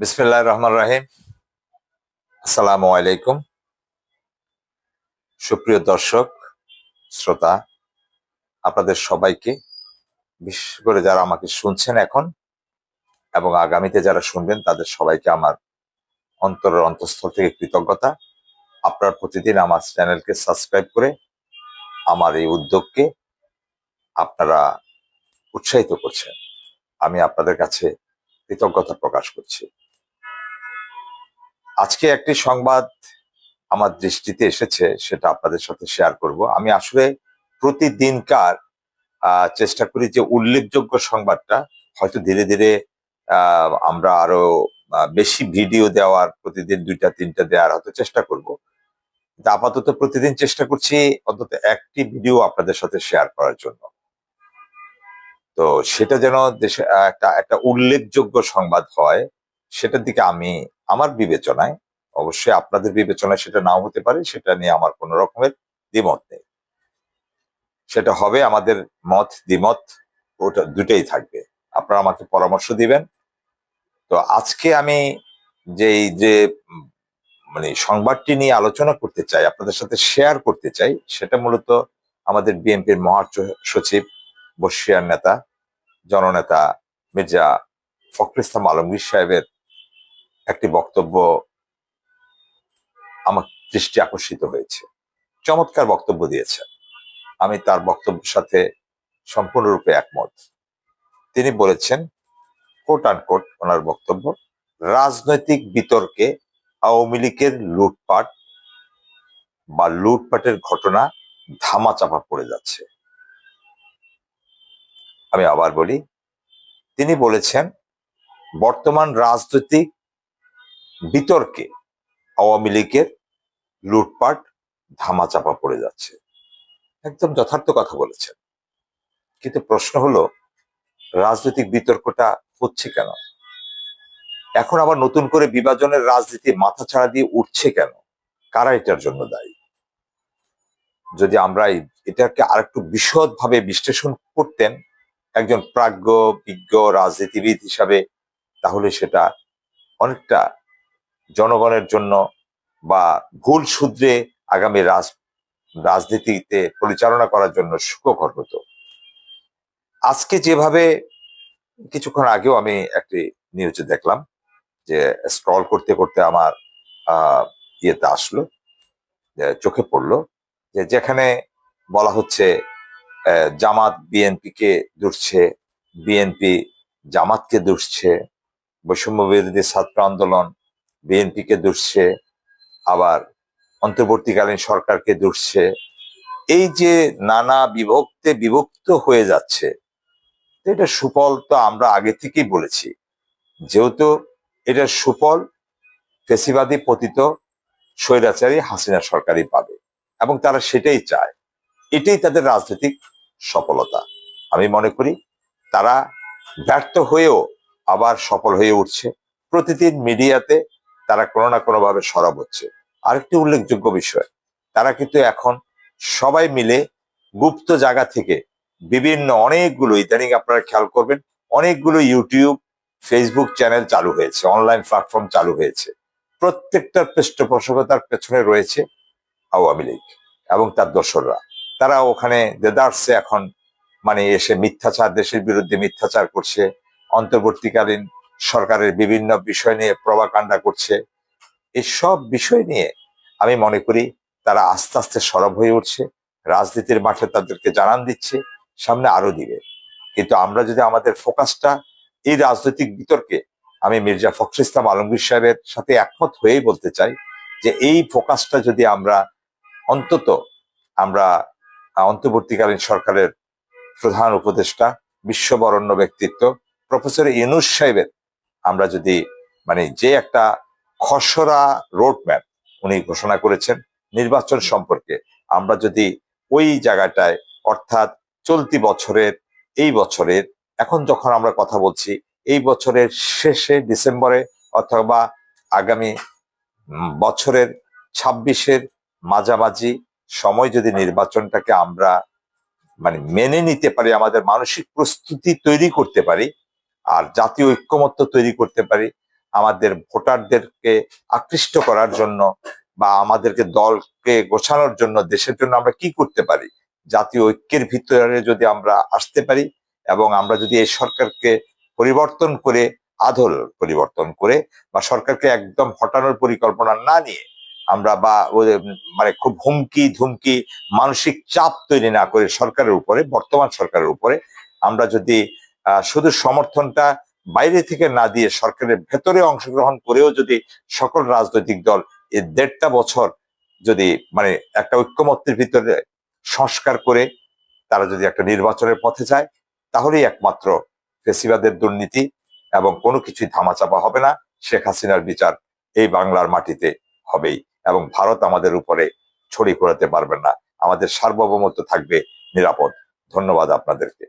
বিসমিল্লাহ রহমান রাহিম। আসসালামু আলাইকুম। সুপ্রিয় দর্শক, শ্রোতা, আপনাদের সবাইকে, বিশেষ করে যারা আমাকে শুনছেন এখন এবং আগামীতে যারা শুনবেন, তাদের সবাইকে আমার অন্তরের অন্তঃস্থল থেকে কৃতজ্ঞতা। আপনার প্রতিদিন আমার চ্যানেলকে সাবস্ক্রাইব করে আমার এই উদ্যোগকে আপনারা উৎসাহিত করছেন। আমি আপনাদের কাছে কৃতজ্ঞতা প্রকাশ করছি। আজকে একটি সংবাদ আমার দৃষ্টিতে এসেছে, সেটা আপনাদের সাথে শেয়ার করব। আমি আসলে প্রতিদিনকার চেষ্টা করি যে উল্লেখযোগ্য সংবাদটা হয়তো ধীরে ধীরে আমরা আরও বেশি ভিডিও দেওয়ার, প্রতিদিন দুইটা, তিনটা দেওয়ার হয়তো চেষ্টা করব। আপাতত প্রতিদিন চেষ্টা করছি অন্তত একটি ভিডিও আপনাদের সাথে শেয়ার করার জন্য। তো সেটা যেন দেশে একটা একটা উল্লেখযোগ্য সংবাদ হয়, সেটার দিকে আমি আমার বিবেচনায়, অবশ্যই আপনাদের বিবেচনায় সেটা নাও হতে পারে, সেটা নিয়ে আমার কোনো রকমের দ্বিমত নেই। সেটা হবে আমাদের মত, দ্বিমত, ওটা দুটাই থাকবে। আপনারা আমাকে পরামর্শ দিবেন। তো আজকে আমি যে যে মানে সংবাদটি নিয়ে আলোচনা করতে চাই, আপনাদের সাথে শেয়ার করতে চাই, সেটা মূলত আমাদের বিএনপির মহাসচিব বর্ষিয়ার নেতা, জননেতা মির্জা ফখর ইসলাম আলমগীর সাহেবের একটি বক্তব্য আমার দৃষ্টি আকর্ষিত হয়েছে। চমৎকার বক্তব্য দিয়েছেন আমি তার বক্তব্যের সাথে সম্পূর্ণরূপে একমত। তিনি বলেছেন কোট আন কোট ওনার বক্তব্য, রাজনৈতিক বিতর্কে আওয়ামী লীগের লুটপাট বা লুটপাটের ঘটনা ধামা চাপা পড়ে যাচ্ছে। আমি আবার বলি, তিনি বলেছেন, বর্তমান রাজনৈতিক বিতর্কে আওয়ামী লীগের লুটপাট ধামাচাপা পড়ে যাচ্ছে। একদম যথার্থ কথা বলেছেন। কিন্তু প্রশ্ন হলো, রাজনৈতিক বিতর্কটা হচ্ছে কেন? এখন আবার নতুন করে বিভাজনের রাজনীতি মাথা ছাড়া দিয়ে উঠছে কেন? কারা এটার জন্য দায়ী? যদি আমরা এটাকে আরেকটু বিশদ ভাবে বিশ্লেষণ করতেন, একজন প্রাজ্ঞ, বিজ্ঞ, রাজনীতিবিদ হিসাবে, তাহলে সেটা অনেকটা জনগণের জন্য বা ভুল সূত্রে আগামী রাজ, রাজনীতিতে পরিচালনা করার জন্য সুখকর হতো। আজকে যেভাবে কিছুক্ষণ আগেও আমি একটি নিউজে দেখলাম যে স্ক্রল করতে করতে আমার ইয়েতে আসলো চোখে পড়ল, যে যেখানে বলা হচ্ছে জামাত বিএনপি কে দুষছে, বিএনপি জামাতকে দুষছে বৈষম্য বিরোধী ছাত্র আন্দোলন বিএনপি কে দুষছে আবার অন্তর্বর্তীকালীন সরকারকে দুষছে এই যে নানা বিভক্তে বিভক্ত হয়ে যাচ্ছে, এটা সুফল তো আমরা আগে থেকেই বলেছি। যেহেতু এটা সুফল, ফেসিবাদী পতিত স্বৈরাচারী হাসিনা সরকারই পাবে, এবং তারা সেটাই চায়। এটাই তাদের রাজনৈতিক সফলতা। আমি মনে করি তারা ব্যর্থ হয়েও আবার সফল হয়ে উঠছে। প্রতিদিন মিডিয়াতে তারা কোনো না কোনো ভাবে সরব হচ্ছে। আরেকটি উল্লেখযোগ্য বিষয়, তারা কিন্তু এখন সবাই মিলে গুপ্ত জায়গা থেকে বিভিন্ন অনেকগুলো, ইদানিং আপনারা খেয়াল করবেন, অনেকগুলো ইউটিউব, ফেসবুক চ্যানেল চালু হয়েছে, অনলাইন প্ল্যাটফর্ম চালু হয়েছে। প্রত্যেকটার পৃষ্ঠপোষকতার পেছনে রয়েছে আওয়ামী লীগ এবং তার দোসররা। তারা ওখানে দেদার্সে এখন মানে এসে মিথ্যাচার, দেশের বিরুদ্ধে মিথ্যাচার করছে, অন্তর্বর্তীকালীন সরকারের বিভিন্ন বিষয় নিয়ে প্রভাকাণ্ডা করছে। এই সব বিষয় নিয়ে আমি মনে করি তারা আস্তে আস্তে সরব হয়ে উঠছে। রাজনীতির মাঠে তাদেরকে জানান দিচ্ছে, সামনে আরও দিবে। কিন্তু আমরা যদি আমাদের ফোকাসটা এই রাজনৈতিক বিতর্কে আমি মির্জা ফখর ইসলাম আলমগীর সাহেবের সাথে একমত হয়েই বলতে চাই যে এই ফোকাসটা যদি আমরা অন্তত আমরা অন্তর্বর্তীকালীন সরকারের প্রধান উপদেষ্টা, বিশ্ববরণ্য ব্যক্তিত্ব, প্রফেসর ইউনুস সাহেবের আমরা যদি মানে যে একটা খসড়া রোডম্যাপ উনি ঘোষণা করেছেন নির্বাচন সম্পর্কে, আমরা যদি ওই জায়গাটায়, অর্থাৎ চলতি বছরের, এই বছরের, এখন যখন আমরা কথা বলছি, এই বছরের শেষে ডিসেম্বরে অথবা আগামী বছরের ছাব্বিশের মাঝামাঝি সময় যদি নির্বাচনটাকে আমরা মানে মেনে নিতে পারি, আমাদের মানসিক প্রস্তুতি তৈরি করতে পারি আর জাতীয় ঐক্যমত্য তৈরি করতে পারি আমাদের ভোটারদেরকে আকৃষ্ট করার জন্য বা আমাদেরকে দলকে গোছানোর জন্য দেশের জন্য আমরা কি করতে পারি? জাতীয় ঐক্যের ভিতরে যদি আমরা আসতে পারি এবং আমরা যদি এই সরকারকে পরিবর্তন করে আদল পরিবর্তন করে বা সরকারকে একদম হটানোর পরিকল্পনা না নিয়ে আমরা বা মানে খুব হুমকি ধুমকি মানসিক চাপ তৈরি না করে সরকারের উপরে, বর্তমান সরকারের উপরে আমরা যদি শুধু সমর্থনটা বাইরে থেকে না দিয়ে সরকারের ভেতরে অংশগ্রহণ করেও যদি সকল রাজনৈতিক দল এই দেড়টা বছর যদি মানে একটা ঐক্যমত্যের ভিতরে সংস্কার করে তারা যদি একটা নির্বাচনের পথে যায়, তাহলেই একমাত্র ফেসিবাদের দুর্নীতি এবং কোনো কিছুই ধামাচাপা হবে না। শেখ হাসিনার বিচার এই বাংলার মাটিতে হবেই এবং ভারত আমাদের উপরে ছড়ি ঘোরাতে পারবে না। আমাদের সার্বভৌমত্ব থাকবে নিরাপদ। ধন্যবাদ আপনাদেরকে।